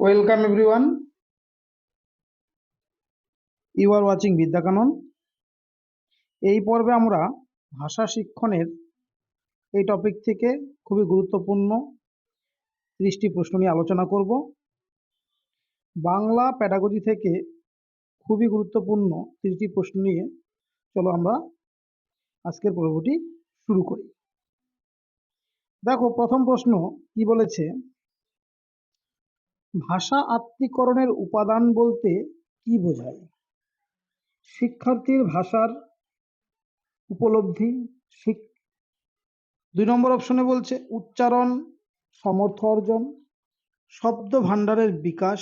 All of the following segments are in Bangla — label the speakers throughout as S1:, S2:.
S1: Welcome everyone you are watching Vidyakanan এই পর্বে আমরা ভাষা শিক্ষণের এই টপিক থেকে খুবই গুরুত্বপূর্ণ ত্রিশটি প্রশ্ন নিয়ে আলোচনা করব। বাংলা প্যাডাগজি থেকে খুবই গুরুত্বপূর্ণ ত্রিশটি প্রশ্ন নিয়ে চলো আমরা আজকের পর্বটি শুরু করি। দেখো, প্রথম প্রশ্ন কি বলেছে? ভাষা আত্মীকরণের উপাদান বলতে কি বোঝায়? শিক্ষার্থীর ভাষার উপলব্ধি দুই নম্বর অপশনে বলছে উচ্চারণ সমর্থ অর্জন, শব্দ ভাণ্ডারের বিকাশ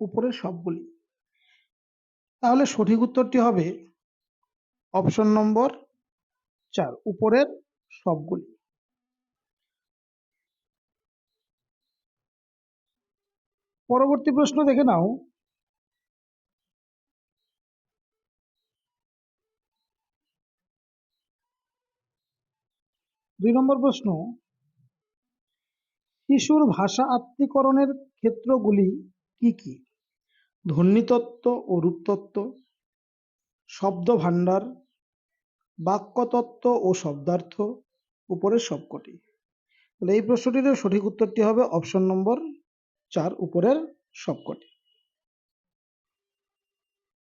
S1: উপরের সবগুলি। তাহলে সঠিক উত্তরটি হবে অপশন নম্বর চার, উপরের সবগুলি। পরবর্তী প্রশ্ন দেখে নাও। দুই নম্বর প্রশ্ন। শিশুর ভাষা আত্মীকরণের ক্ষেত্রগুলি কি কি? ধ্বনিতত্ত্ব ও রূপতত্ত্ব শব্দ ভাণ্ডার বাক্যতত্ত্ব ও শব্দার্থ উপরের সবকটি। তাহলে এই প্রশ্নটির সঠিক উত্তরটি হবে অপশন নম্বর চার উপরের সবকটি।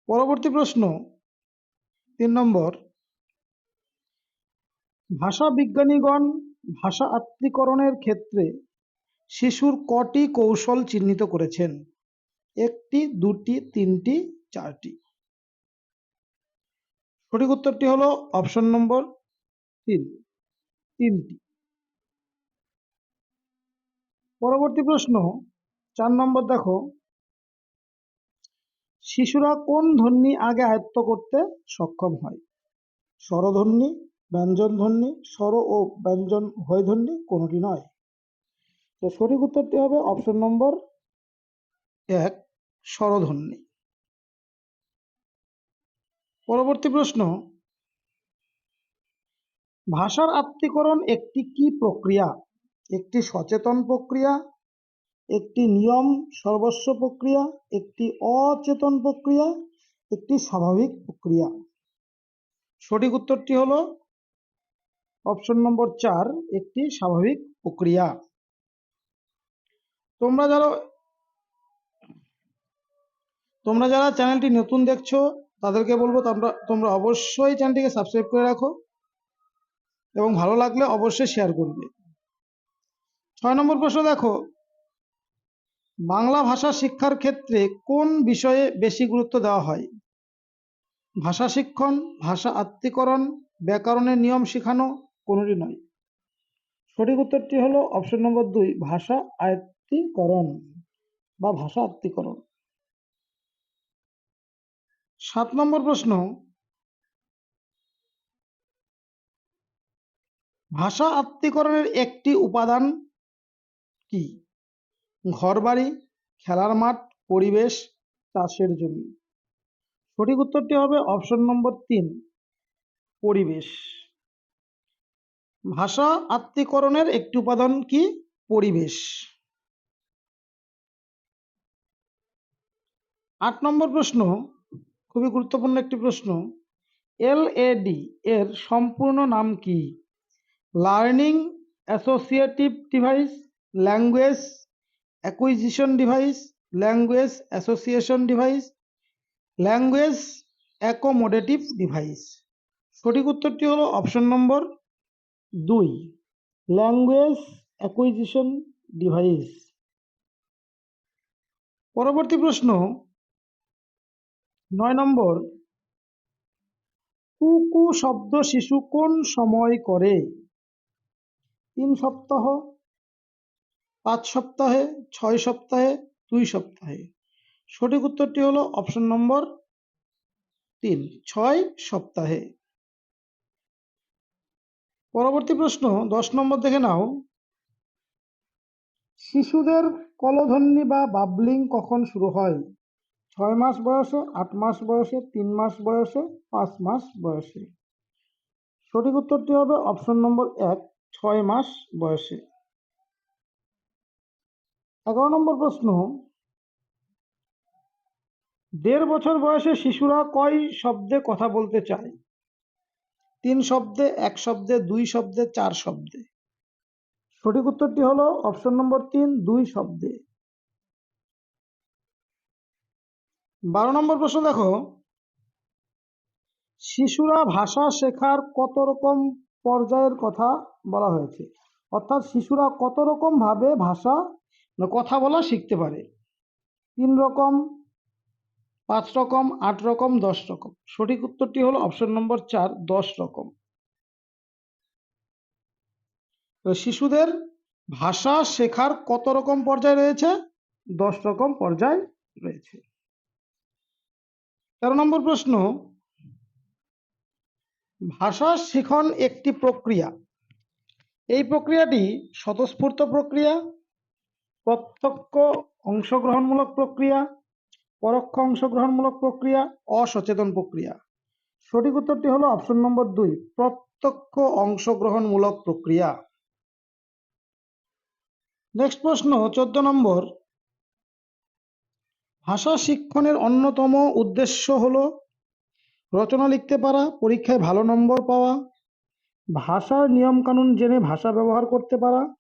S1: পরবর্তী প্রশ্ন, তিন নম্বর, ভাষা বিজ্ঞানীগণ ভাষা আত্মীকরণের ক্ষেত্রে শিশুর কটি কৌশল চিহ্নিত করেছেন? একটি, দুটি, তিনটি, চারটি। সঠিক উত্তরটি হলো অপশন নম্বর তিন, তিনটি। পরবর্তী প্রশ্ন চার নম্বর দেখো। শিশুরা কোন ধ্বনি আগে আয়ত্ত করতে সক্ষম হয়? স্বরধ্বনি ব্যঞ্জন ধ্বনি স্বর ও ব্যঞ্জন হয় ধ্বনি কোনোটি নয়। তো সঠিক উত্তরটি হবে অপশন নম্বর এক স্বরধ্বনি পরবর্তী প্রশ্ন, ভাষার আত্মীকরণ একটি কি প্রক্রিয়া? একটি সচেতন প্রক্রিয়া একটি নিয়ম সর্বস্ব প্রক্রিয়া, একটি অচেতন প্রক্রিয়া, একটি স্বাভাবিক প্রক্রিয়া। সঠিক উত্তরটি হলো অপশন নম্বর চার, একটি স্বাভাবিক প্রক্রিয়া। তোমরা যারা তোমরা যারা চ্যানেলটি নতুন দেখছ, তাদেরকে বলব তোমরা তোমরা অবশ্যই চ্যানেলটিকে সাবস্ক্রাইব করে রাখো এবং ভালো লাগলে অবশ্যই শেয়ার করবে। ছয় নম্বর প্রশ্ন দেখো। বাংলা ভাষা শিক্ষার ক্ষেত্রে কোন বিষয়ে বেশি গুরুত্ব দেওয়া হয়? ভাষা শিক্ষণ, ভাষা আত্মীকরণ ব্যাকরণের নিয়ম শেখানো কোনোটি নয়? সঠিক উত্তরটি হলো অপশন নম্বর দুই, ভাষা আয়ত্তীকরণ বা ভাষা আত্মীকরণ। সাত নম্বর প্রশ্ন। ভাষা আত্মীকরণের একটি উপাদান কি? ঘরবাড়ি, খেলার মাঠ, পরিবেশ, চাষের জমি। সঠিক উত্তরটি হবে অপশন নম্বর তিন, পরিবেশ। ভাষা আত্মীকরণের একটি উপাদান কি? পরিবেশ। আট নম্বর প্রশ্ন, খুবই গুরুত্বপূর্ণ একটি প্রশ্ন। এলএডি এর সম্পূর্ণ নাম কি? Learning associative device language acquisition device language association device language accommodative device সঠিক উত্তরটি হলো অপশন নম্বর দুই ল্যাঙ্গুয়েজ অ্যাকুইজিশন ডিভাইস পরবর্তী প্রশ্ন, নয় নম্বর কুকু শব্দ শিশু কোন সময় করে? তিন সপ্তাহ পাঁচ সপ্তাহে, ছয় সপ্তাহে, দুই সপ্তাহে। সঠিক উত্তরটি হলো অপশন নম্বর তিন, ছয় সপ্তাহে। পরবর্তী প্রশ্ন, দশ নম্বর দেখে নাও। শিশুদের কলধ্বনি বা বাবলিং কখন শুরু হয়? ছয় মাস বয়সে, আট মাস বয়সে, তিন মাস বয়সে, পাঁচ মাস বয়সে। সঠিক উত্তরটি হবে অপশন নম্বর এক, ছয় মাস বয়সে। এগারো নম্বর প্রশ্ন, দেড় বছর বয়সে শিশুরা কয় শব্দে কথা বলতে চায়? তিন শব্দে, এক শব্দে, দুই শব্দে, চার শব্দে। সঠিক উত্তরটি হলো অপশন নম্বর তিন, দুই শব্দে। বারো নম্বর প্রশ্ন দেখো, শিশুরা ভাষা শেখার কত রকম পর্যায়ের কথা বলা হয়েছে? অর্থাৎ শিশুরা কত রকম ভাবে ভাষা কথা বলা শিখতে পারে। তিন রকম, পাঁচ রকম, আট রকম, দশ রকম। সঠিক উত্তরটি হলো অপশন নম্বর চার, দশ রকম। তো শিশুদের ভাষা শেখার কত রকম পর্যায় রয়েছে? দশ রকম পর্যায় রয়েছে। তেরো নম্বর প্রশ্ন, ভাষা শিখন একটি প্রক্রিয়া। এই প্রক্রিয়াটি স্বতঃস্ফূর্ত প্রক্রিয়া। প্রত্যক্ষ অংশগ্রহণমূলক প্রক্রিয়া, পরোক্ষ অংশগ্রহণমূলক প্রক্রিয়া, অসচেতন প্রক্রিয়া। সঠিক উত্তরটি হলো অপশন নম্বর দুই, প্রত্যক্ষ অংশগ্রহণমূলক প্রক্রিয়া। নেক্সট প্রশ্ন, চোদ্দ নম্বর। ভাষা শিক্ষণের অন্যতম উদ্দেশ্য হলো রচনা লিখতে পারা, পরীক্ষায় ভালো নম্বর পাওয়া, ভাষার নিয়মকানুন জেনে ভাষা ব্যবহার করতে পারা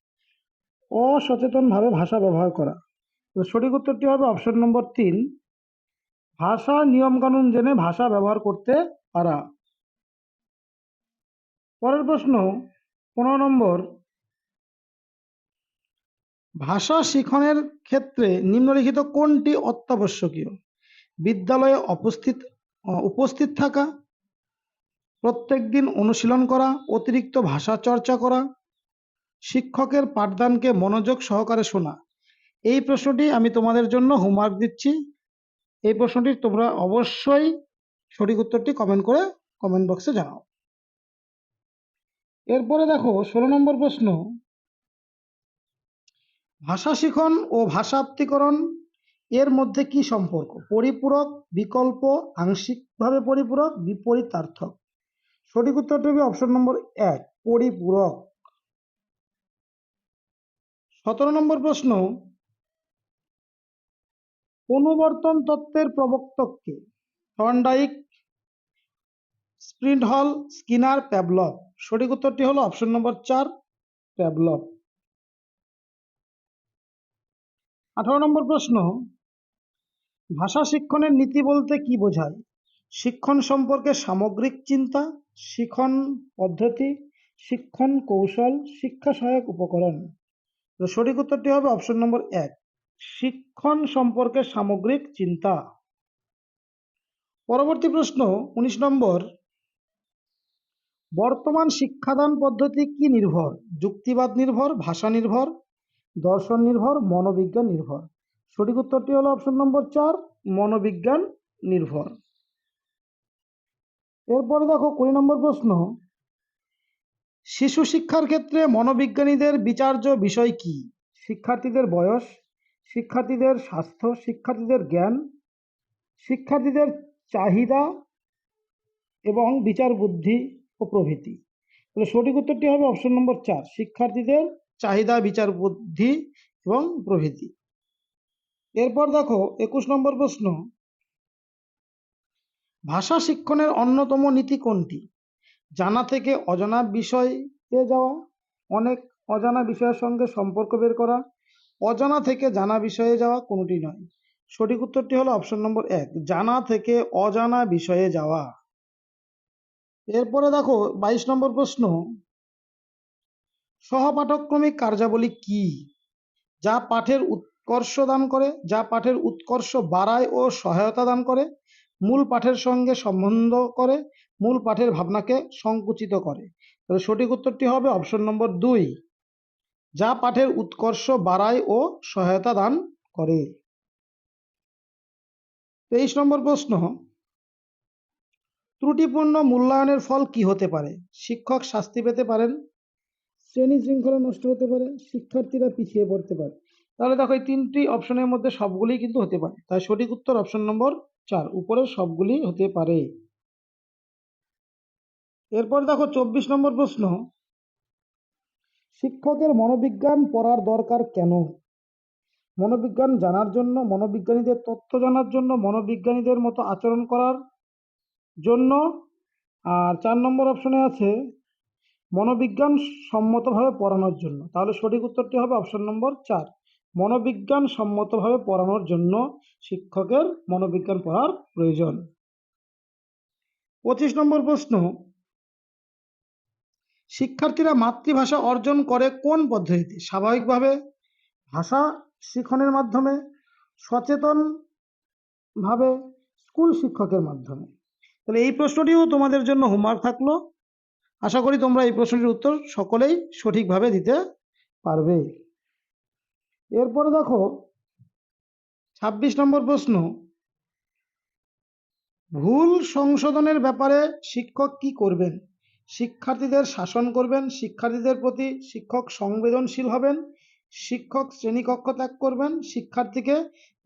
S1: অসচেতনভাবে ভাষা ব্যবহার করা। সঠিক উত্তরটি হবে অপশন নম্বর তিন ভাষার নিয়মকানুন জেনে ভাষা ব্যবহার করতে পারা। পরের প্রশ্ন, পনেরো নম্বর, ভাষা শিখনের ক্ষেত্রে নিম্নলিখিত কোনটি অত্যাবশ্যকীয়? বিদ্যালয়ে উপস্থিত উপস্থিত থাকা, প্রত্যেকদিন অনুশীলন করা, অতিরিক্ত ভাষা চর্চা করা শিক্ষকের পাঠদানকে মনোযোগ সহকারে শোনা। এই প্রশ্নটি আমি তোমাদের জন্য হোমওয়ার্ক দিচ্ছি। এই প্রশ্নটি তোমরা অবশ্যই সঠিক উত্তরটি কমেন্ট করে কমেন্ট বক্সে জানাও। এরপরে দেখো, ষোলো নম্বর প্রশ্ন। ভাষা শিখন ও ভাষাপ্তিকরণ এর মধ্যে কি সম্পর্ক? পরিপূরক, বিকল্প, আংশিকভাবে পরিপূরক, বিপরীতার্থক। সঠিক উত্তরটি হবে অপশন নম্বর এক, পরিপূরক। সতেরো নম্বর প্রশ্ন, অনুবর্তন তত্ত্বের প্রবর্তককে থর্নডাইক স্প্রিন্ট হল স্কিনার প্যাবলভ সঠিক উত্তরটি হলো অপশন নম্বর চার প্যাবলভ আঠারো নম্বর প্রশ্ন, ভাষা শিক্ষণের নীতি বলতে কি বোঝায়? শিক্ষণ সম্পর্কে সামগ্রিক চিন্তা শিখন পদ্ধতি, শিক্ষণ কৌশল, শিক্ষা সহায়ক উপকরণ। তো সঠিক উত্তরটি হবে অপশন নম্বর এক, শিক্ষণ সম্পর্কে সামগ্রিক চিন্তা। পরবর্তী প্রশ্ন, উনিশ নম্বর, বর্তমান শিক্ষাদান পদ্ধতি কি নির্ভর? যুক্তিবাদ নির্ভর, ভাষা নির্ভর, দর্শন নির্ভর, মনোবিজ্ঞান নির্ভর। সঠিক উত্তরটি হলো অপশন নম্বর চার, মনোবিজ্ঞান নির্ভর। এরপরে দেখো কুড়ি নম্বর প্রশ্ন শিশু শিক্ষার ক্ষেত্রে মনোবিজ্ঞানীদের বিচার্য বিষয় কি? শিক্ষার্থীদের বয়স, শিক্ষার্থীদের স্বাস্থ্য, শিক্ষার্থীদের জ্ঞান, শিক্ষার্থীদের চাহিদা এবং বিচার বুদ্ধি ও প্রভৃতি। তাহলে সঠিক উত্তরটি হবে অপশন নম্বর চার, শিক্ষার্থীদের চাহিদা, বিচার বুদ্ধি এবং প্রভৃতি। এরপর দেখো একুশ নম্বর প্রশ্ন। ভাষা শিক্ষণের অন্যতম নীতি কোনটি? জানা থেকে অজানা বিষয়ে যাওয়া, অনেক অজানা বিষয়ের সঙ্গে সম্পর্ক বের করা, অজানা থেকে জানা বিষয়ে যাওয়া কোনোটি নয়। সঠিক উত্তরটি হলো অপশন নম্বর এক, জানা থেকে অজানা বিষয়ে যাওয়া। এরপরে দেখো বাইশ নম্বর প্রশ্ন। সহপাঠক্রমিক কার্যাবলী কি? যা পাঠের উৎকর্ষ দান করে, যা পাঠের উৎকর্ষ বাড়ায় ও সহায়তা দান করে, মূল পাঠের সঙ্গে সম্বন্ধ করে মূল পাঠের ভাবনাকে সংকুচিত করে। তাহলে সঠিক উত্তরটি হবে অপশন নম্বর দুই। যা পাঠের উৎকর্ষ বাড়ায় ও সহায়তা দান করে। তেইশ নম্বর প্রশ্ন। ত্রুটিপূর্ণ মূল্যায়নের ফল কি হতে পারে? শিক্ষক শাস্তি পেতে পারেন, শ্রেণি শৃঙ্খলা নষ্ট হতে পারে, শিক্ষার্থীরা পিছিয়ে পড়তে পারে। তাহলে দেখো এই তিনটি অপশনের মধ্যে সবগুলি কিন্তু হতে পারে। তাই সঠিক উত্তর অপশন নম্বর চার। উপরের সবগুলি হতে পারে। এরপর দেখো চব্বিশ নম্বর প্রশ্ন। শিক্ষকের মনোবিজ্ঞান পড়ার দরকার কেন? মনোবিজ্ঞান জানার জন্য, মনোবিজ্ঞানীদের তথ্য জানার জন্য, মনোবিজ্ঞানীদের মতো আচরণ করার জন্য। আর চার নম্বর অপশনে আছে, মনোবিজ্ঞান সম্মতভাবে পড়ানোর জন্য। তাহলে সঠিক উত্তরটি হবে অপশন নম্বর চার। মনোবিজ্ঞান সম্মতভাবে পড়ানোর জন্য শিক্ষকের মনোবিজ্ঞান পড়ার প্রয়োজন। পঁচিশ নম্বর প্রশ্ন শিক্ষার্থীরা মাতৃভাষা অর্জন করে কোন পদ্ধতিতে? স্বাভাবিকভাবে ভাষা শিখনের মাধ্যমে, সচেতনভাবে স্কুল শিক্ষকের মাধ্যমে। তাহলে এই প্রশ্নটিও তোমাদের জন্য হোমওয়ার্ক থাকল। আশা করি তোমরা এই প্রশ্নটির উত্তর সকলেই সঠিকভাবে দিতে পারবে। এরপরে দেখো, ছাব্বিশ নম্বর প্রশ্ন। ভুল সংশোধনের ব্যাপারে শিক্ষক কি করবেন? শিক্ষার্থীদের শাসন করবেন, শিক্ষার্থীদের প্রতি শিক্ষক সংবেদনশীল হবেন, শিক্ষক শ্রেণীকক্ষ ত্যাগ করবেন, শিক্ষার্থীকে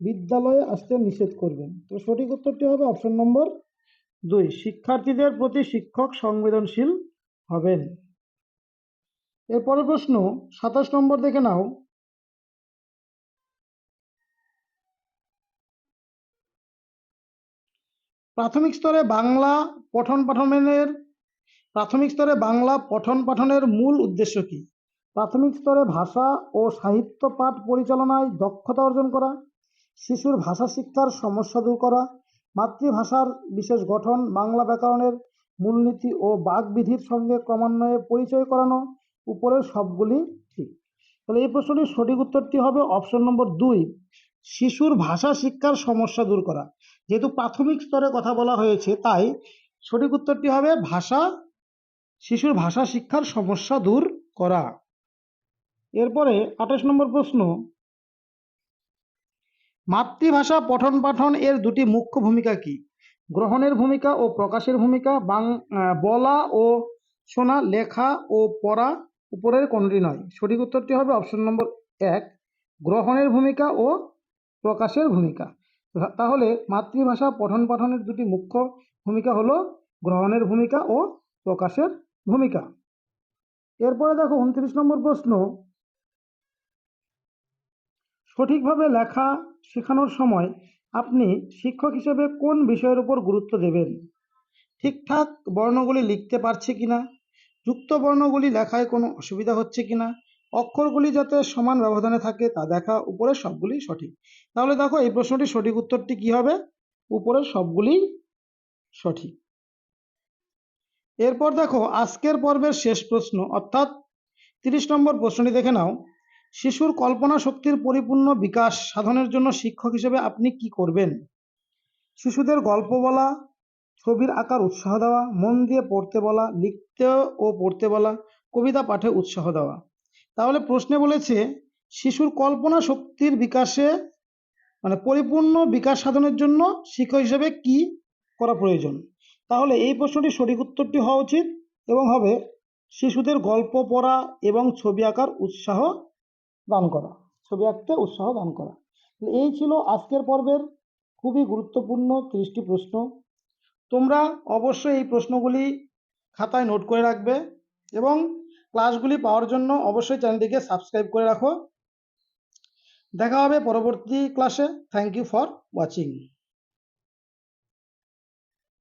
S1: বিদ্যালয়ে আসতে নিষেধ করবেন। তো সঠিক উত্তরটি হবে অপশন নম্বর দুই, শিক্ষার্থীদের প্রতি শিক্ষক সংবেদনশীল হবেন। এরপরের প্রশ্ন, সাতাশ নম্বর দেখে নাও। প্রাথমিক স্তরে বাংলা পঠন পাঠনের প্রাথমিক স্তরে বাংলা পঠন পাঠনের মূল উদ্দেশ্য কি? প্রাথমিক স্তরে ভাষা ও সাহিত্য পাঠ পরিচালনায় দক্ষতা অর্জন করা, শিশুর ভাষা শিক্ষার সমস্যা দূর করা, মাতৃভাষার বিশেষ গঠন, বাংলা ব্যাকরণের মূলনীতি ও বাগবিধির সঙ্গে ক্রমান্বয়ে পরিচয় করানো, উপরের সবগুলি ঠিক। তাহলে এই প্রশ্নটির সঠিক উত্তরটি হবে অপশন নম্বর দুই, শিশুর ভাষা শিক্ষার সমস্যা দূর করা। যেহেতু প্রাথমিক স্তরে কথা বলা হয়েছে, তাই সঠিক উত্তরটি হবে ভাষা শিশুর ভাষা শিক্ষার সমস্যা দূর করা। এরপরে আঠাশ নম্বর প্রশ্ন। মাতৃভাষা পঠন পাঠন এর দুটি মুখ্য ভূমিকা কি? গ্রহণের ভূমিকা ও প্রকাশের ভূমিকা, বাং বলা ও শোনা, লেখা ও পড়া উপরের কোনটি নয়? সঠিক উত্তরটি হবে অপশন নম্বর এক, গ্রহণের ভূমিকা ও প্রকাশের ভূমিকা। তাহলে মাতৃভাষা পঠন পাঠনের দুটি মুখ্য ভূমিকা হলো গ্রহণের ভূমিকা ও প্রকাশের ভূমিকা। এরপরে দেখো উনত্রিশ নম্বর প্রশ্ন। সঠিকভাবে লেখা শেখানোর সময় আপনি শিক্ষক হিসেবে কোন বিষয়ের উপর গুরুত্ব দেবেন? ঠিকঠাক বর্ণগুলি লিখতে পারছে কিনা? যুক্ত বর্ণগুলি লেখায় কোনো অসুবিধা হচ্ছে কিনা? অক্ষরগুলি যাতে সমান ব্যবধানে থাকে তা দেখা উপরের সবগুলি সঠিক। তাহলে দেখো এই প্রশ্নটির সঠিক উত্তরটি কি হবে? উপরের সবগুলি সঠিক। এরপর দেখো, আজকের পর্বের শেষ প্রশ্ন, অর্থাৎ তিরিশ নম্বর প্রশ্নটি দেখে নাও। শিশুর কল্পনা শক্তির পরিপূর্ণ বিকাশ সাধনের জন্য শিক্ষক হিসেবে আপনি কি করবেন? শিশুদের গল্প বলা, ছবির আঁকার উৎসাহ দেওয়া, মন দিয়ে পড়তে বলা, লিখতে ও পড়তে বলা, কবিতা, পাঠে উৎসাহ দেওয়া। তাহলে প্রশ্নে বলেছে, শিশুর কল্পনা শক্তির বিকাশে মানে পরিপূর্ণ বিকাশ সাধনের জন্য শিক্ষক হিসেবে কি করা প্রয়োজন? তাহলে এই প্রশ্নটির সঠিক উত্তরটি হওয়া উচিত এবং হবে শিশুদের গল্প পড়া এবং ছবি আঁকার উৎসাহ দান করা, ছবি আঁকতে উৎসাহ দান করা। এই ছিল আজকের পর্বের খুবই গুরুত্বপূর্ণ ত্রিশটি প্রশ্ন। তোমরা অবশ্যই এই প্রশ্নগুলি খাতায় নোট করে রাখবে এবং ক্লাসগুলি পাওয়ার জন্য অবশ্যই চ্যানেলটিকে সাবস্ক্রাইব করে রাখো। দেখা হবে পরবর্তী ক্লাসে। Thank you for watching